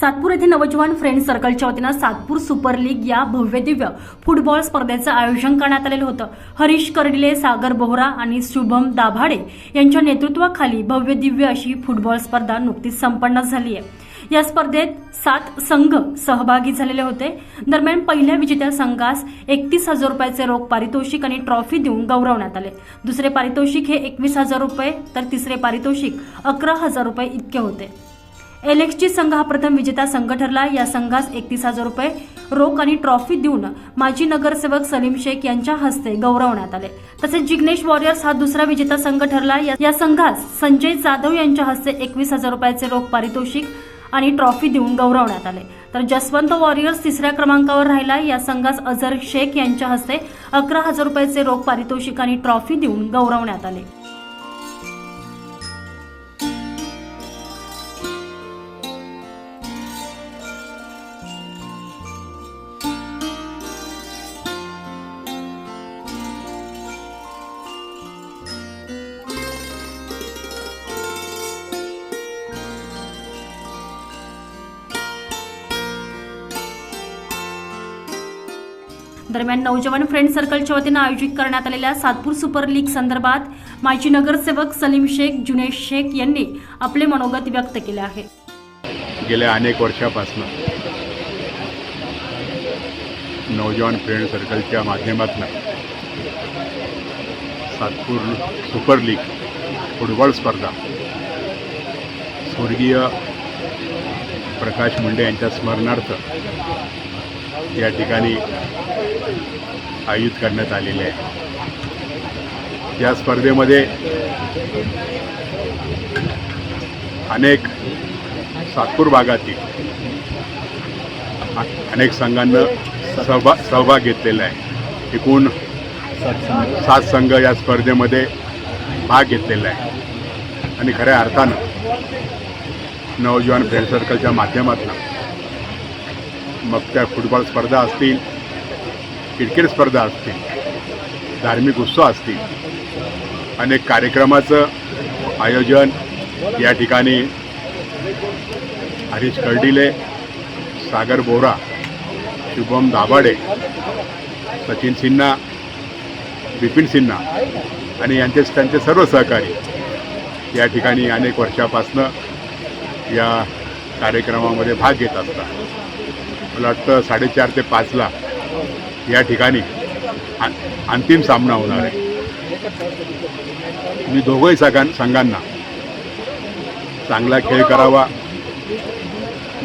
सातपूर येथे नवजवान फ्रेंड सर्कलच्या वतीनं सातपूर सुपर लीग या भव्य दिव्य फुटबॉल स्पर्धेचं आयोजन करण्यात आलेलं होतं. हरीश कर्डिले सागर बोहरा आणि शुभम दाभाडे यांच्या नेतृत्वाखाली भव्य दिव्य अशी फुटबॉल स्पर्धा नुकतीच संपन्न झाली आहे या स्पर्धेत सात संघ सहभागी झालेले होते. दरम्यान पहिल्या विजेत्या संघास एकतीस हजार रुपयाचे रोख पारितोषिक आणि ट्रॉफी देऊन गौरवण्यात आले. दुसरे पारितोषिक हे एकवीस हजार रुपये तर तिसरे पारितोषिक अकरा हजार रुपये इतके होते. एलेक्सची संघ हा प्रथम विजेता संघ ठरला. या संघास एकतीस हजार रुपये रोख आणि ट्रॉफी देऊन माजी नगरसेवक सलीम शेख यांच्या हस्ते गौरवण्यात आले. तसेच जिग्नेश वॉरियर्स हा दुसरा विजेता संघ ठरला. या- या संघास संजय जाधव यांच्या हस्ते एकवीस हजार रुपयाचे रोख पारितोषिक आणि ट्रॉफी देऊन गौरवण्यात आले. तर जसवंत वॉरियर्स तिसऱ्या क्रमांकावर राहिला. या संघास अझर शेख यांच्या हस्ते अकरा हजार रुपयाचे रोख पारितोषिक आणि ट्रॉफी देऊन गौरवण्यात आले. दरम्यान नौजवान फ्रेंड सर्कलच्या वतीनं आयोजित करण्यात आलेल्या सातपूर सुपर लीग संदर्भात माजी नगरसेवक सलीम शेख जुनेश शेख यांनी आपले मनोगत व्यक्त केले आहे. गेल्या अनेक वर्षापासून नौजवान फ्रेंड सर्कलच्या माध्यमातून सातपूर सुपर लीग फुटबॉल स्पर्धा स्वर्गीय प्रकाश मुंडे यांच्या स्मरणार्थ या ठिकाणी आयोजित करण्यात आलेले आहे. या स्पर्धेमध्ये अनेक सातपूर भागातील अनेक संघांना सहभाग सहभाग घेतलेला आहे. एकूण सात संघ या स्पर्धेमध्ये भाग घेतलेला आहे. आणि खऱ्या अर्थानं नवजवान फ्रेंड सर्कलच्या माध्यमातून मग त्या फुटबॉल स्पर्धा असतील क्रिकेट स्पर्धा असतील धार्मिक उत्सव असतील अनेक कार्यक्रमाचं आयोजन या ठिकाणी हरीश कर्डिले सागर बोरा शुभम दाभाडे सचिन सिन्हा बिपिन सिन्हा आणि यांचे त्यांचे सर्व सहकारी या ठिकाणी अनेक वर्षापासनं या कार्यक्रमामध्ये भाग घेत असतात. मला वाटतं साडेचार ते पाचला या ठिकाणी अं- अंतिम सामना होणार आहे. मी दोघंही संघां संघांना चांगला खेळ करावा.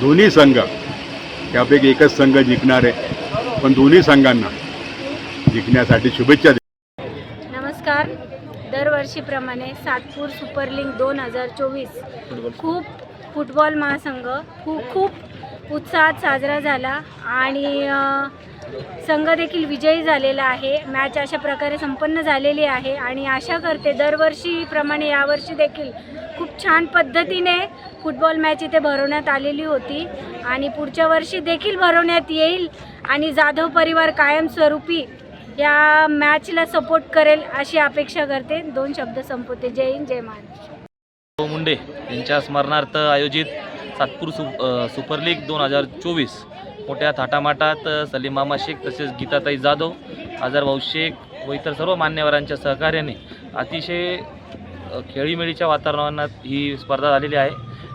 दोन्ही संघ त्यापैकी एकच संघ जिंकणार आहे. पण दोन्ही संघांना जिंकण्यासाठी शुभेच्छा दे नमस्कार. दरवर्षीप्रमाणे सातपूर सुपर लीग दोन हजार चोवीस खूप फुटबॉल महासंघ खूप खूप उत्साहात साजरा झाला आणि संघ देखील विजयी झालेला आहे. मॅच अशा प्रकारे संपन्न झालेली आहे आणि आशा करते दरवर्षीप्रमाणे यावर्षी देखील खूप छान पद्धतीने फुटबॉल मॅच इथे भरवण्यात आलेली होती आणि पुढच्या वर्षी देखील भरवण्यात येईल आणि जाधव परिवार कायमस्वरूपी या मॅचला सपोर्ट करेल अशी अपेक्षा करते. दोन शब्द संपवते. जय हिंद जय महाराष्ट्र. मुंडे यांच्या स्मरणार्थ आयोजित सातपूर सु सुपर लीग दोन हजार चोवीस. मोठ्या थाटामाटात सलीम मामा शेख तसेच गीताताई जाधव आझार भाऊ शेख व इतर सर्व मान्यवरांच्या सहकार्याने अतिशय खेळीमेळीच्या वातावरणात ही स्पर्धा झालेली आहे.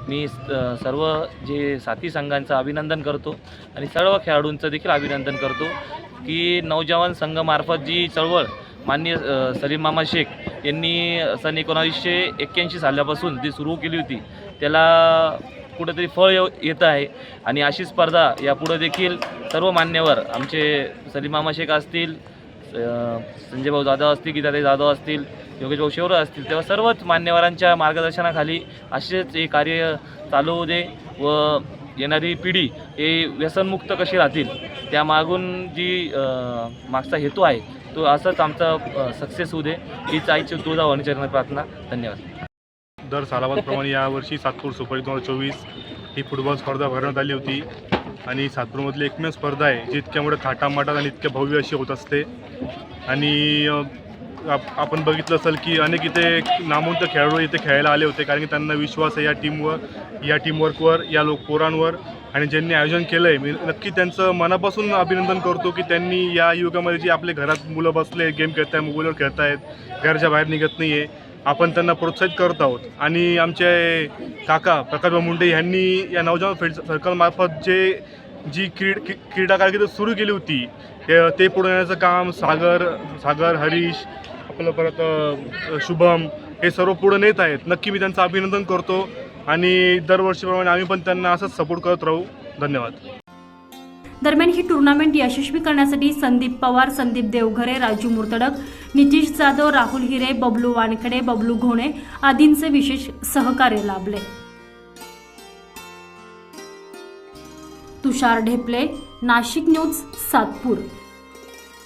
मी सर्व जे साथी संघांचं अभिनंदन करतो आणि सर्व खेळाडूंचं देखील अभिनंदन करतो की नौजवान संघमार्फत जी चळवळ मान्य सलीम मामा शेख यांनी सन एकोणावीसशे एक्क्याऐंशी सालापासून जी सुरू केली होती त्याला कुठंतरी फळ येत येतं आहे. आणि अशी स्पर्धा यापुढं देखील सर्व मान्यवर आमचे सलीमामा शेख असतील अ, संजय भाऊ जाधव असतील गीताताई जाधव असतील योगेश भाऊ शेवरा असतील तेव्हा सर्वच मान्यवरांच्या मार्गदर्शनाखाली असेच हे कार्य चालू दे व येणारी पिढी हे व्यसनमुक्त कशी राहतील त्यामागून जी मागचा हेतू आहे तो असंच आमचा सक्सेस होऊ दे. हीच आईची तुळजा वाणीचरण प्रार्थना. धन्यवाद. दर सालाबादप्रमाणे यावर्षी सातपूर सुपर दोन हजार चोवीस ही फुटबॉल स्पर्धा भरवण्यात आली होती. आणि सातपूरमधली एकमेव स्पर्धा आहे जी इतक्या मोठ्या थाटामाटात आणि इतक्या भव्य अशी होत असते. आणि आप- आपण बघितलं असेल की अनेक इथे नामवंत खेळाडू इथे खेळायला आले होते कारण की त्यांना विश्वास आहे या टीमवर या टीमवर्कवर या लोक पोरांवर आणि ज्यांनी आयोजन केलं आहे मी नक्की त्यांचं मनापासून अभिनंदन करतो की त्यांनी या युगामध्ये जी आपले घरात मुलं बसले गेम खेळत आहे मोबाईलवर खेळत आहेत घराच्या बाहेर निघत नाही आहे आपण त्यांना प्रोत्साहित करत आहोत. आणि आमचे काका प्रकाशभाऊ मुंडे यांनी या नवजवान फेड सर्कलमार्फत जे जी क्रीड की क्रीडा कारकीर्द सुरू केली होती ते ते पुढे येण्याचं काम सागर सागर हरीश आपलं परत शुभम हे सर्व पुढे नेत आहेत. नक्की मी त्यांचं अभिनंदन करतो आणि दरवर्षीप्रमाणे आम्ही पण त्यांना असंच सपोर्ट करत राहू. धन्यवाद. दरम्यान ही टुर्नामेंट यशस्वी करण्यासाठी संदीप पवार संदीप देवघरे राजू मुर्तडक नितीश जाधव राहुल हिरे बबलू वानखडे बबलू घोणे आदींचे विशेष सहकार्य लाभले. तुषार ढेपले नाशिक न्यूज सातपूर.